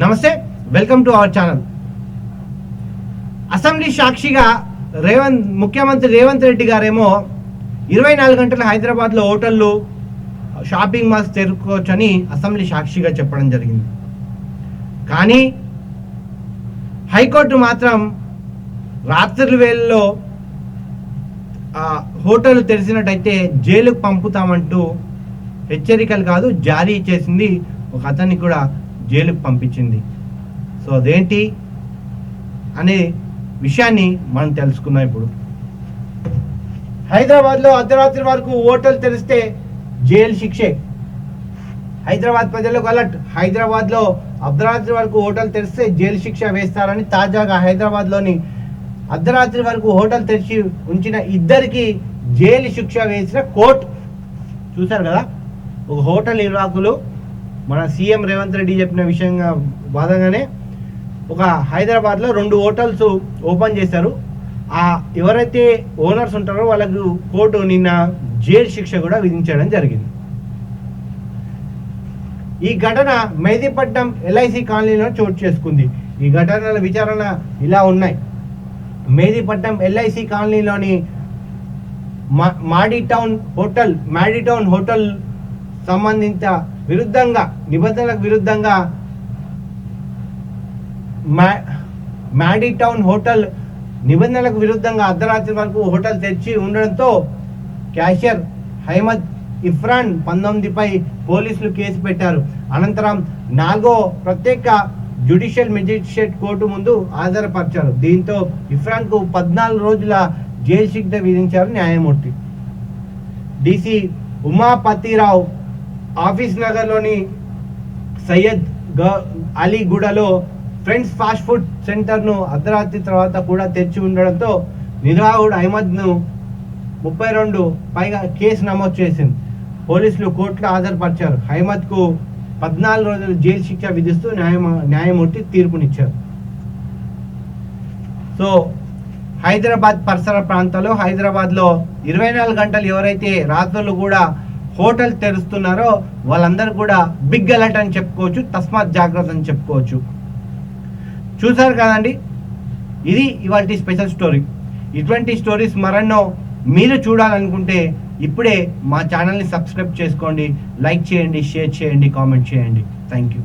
నమస్తే welcome to our channel. Assembly సాక్షిగా రేవంత్ ముఖ్యమంత్రి రేవంత్ రెడ్డి గారేమో ఇరవై నాలుగు గంటల హైదరాబాద్లో హోటళ్ళు షాపింగ్ మాల్స్ తెరుకోవచ్చని అసెంబ్లీ సాక్షిగా చెప్పడం జరిగింది. కానీ హైకోర్టు మాత్రం రాత్రి వేళల్లో హోటల్ తెరిచినట్టయితే జైలుకు పంపుతామంటూ హెచ్చరికలు కాదు జారీ చేసింది ఒక అతన్ని కూడా జైలుకు పంపించింది. సో అదేంటి అనే విషయాన్ని మనం తెలుసుకున్నాం ఇప్పుడు. హైదరాబాద్లో అర్ధరాత్రి వరకు ఓటర్లు తెరిస్తే జైలు శిక్షే. హైదరాబాద్ ప్రజలకు అలర్ట్. హైదరాబాద్లో అర్ధరాత్రి వరకు హోటల్ తెరిస్తే జైలు శిక్ష వేస్తారని తాజాగా హైదరాబాద్లోని అర్ధరాత్రి వరకు హోటల్ తెరిచి ఉంచిన ఇద్దరికి జైలు శిక్ష వేసిన కోర్టు. చూశారు కదా? ఒక హోటల్ నిర్వాహకులు మన సీఎం రేవంత్ రెడ్డి చెప్పిన విషయంగా బాధగానే ఒక హైదరాబాద్లో రెండు హోటల్స్ ఓపెన్ చేశారు. ఆ ఎవరైతే ఓనర్స్ ఉంటారో వాళ్ళకు కోర్టు నిన్న జైలు శిక్ష కూడా విధించడం జరిగింది. ఈ ఘటన మెహదీపట్నం ఎల్ఐసి కాలనీలో చోటు చేసుకుంది. ఈ ఘటనల విచారణ ఇలా ఉన్నాయి. మెహదీపట్నం ఎల్ఐసి కాలనీలోని మా మాడి టౌన్ హోటల్ మాడి టౌన్ హోటల్ సంబంధిత విరుద్ధంగా నిబంధనలకు విరుద్ధంగా మా- మాడి టౌన్ హోటల్ నిబంధనలకు విరుద్ధంగా అర్ధరాత్రి వరకు హోటల్ తెరిచి ఉండడంతో క్యాషియర్ హైమద్ ఇఫ్రాన్ పంతొమ్మిదిపై పోలీసులు కేసు పెట్టారు. అనంతరం నాలుగో ప్రత్యేక జ్యుడిషియల్ మెజిస్ట్రేట్ కోర్టు ముందు హాజరుపరిచారు. దీంతో ఇఫ్రాన్కు పద్నాలుగు రోజుల జైలు శిక్ష విధించారు న్యాయమూర్తి. డిసి ఉమాపతిరావు ఆఫీస్ నగర్లోని సయ్యద్ గ- అలీగూడలో ఫ్రెండ్స్ ఫాస్ట్ ఫుడ్ సెంటర్ను అర్ధరాత్రి తర్వాత కూడా తెరిచి ఉండడంతో నిర్వాహకుడు అహ్మద్ను ముప్పై రెండు పైగా కేసు నమోదు చేసింది. పోలీసులు కోర్టులో హాజరుపరిచారు. అహ్మద్కు పద్నాలుగు రోజులు జైలు శిక్ష విధిస్తూ న్యాయ న్యాయమూర్తి తీర్పునిచ్చారు. సో హైదరాబాద్ పరిసర ప్రాంతాల్లో హైదరాబాద్లో ఇరవై నాలుగు గంటలు ఎవరైతే రాత్రులు కూడా హోటల్ తెరుస్తున్నారో వాళ్ళందరూ కూడా బిగ్ అలర్ట్ అని చెప్పుకోవచ్చు తస్మాత్ జాగ్రత్త అని చెప్పుకోవచ్చు. చూసారు కదండి? ఇది ఇవాళ స్పెషల్ స్టోరీ. ఇటువంటి స్టోరీస్ మరెన్నో మీరు చూడాలనుకుంటే ఇప్పుడే మా ఛానల్ని సబ్స్క్రైబ్ చేసుకోండి లైక్ చేయండి షేర్ చేయండి కామెంట్ చేయండి. Thank you.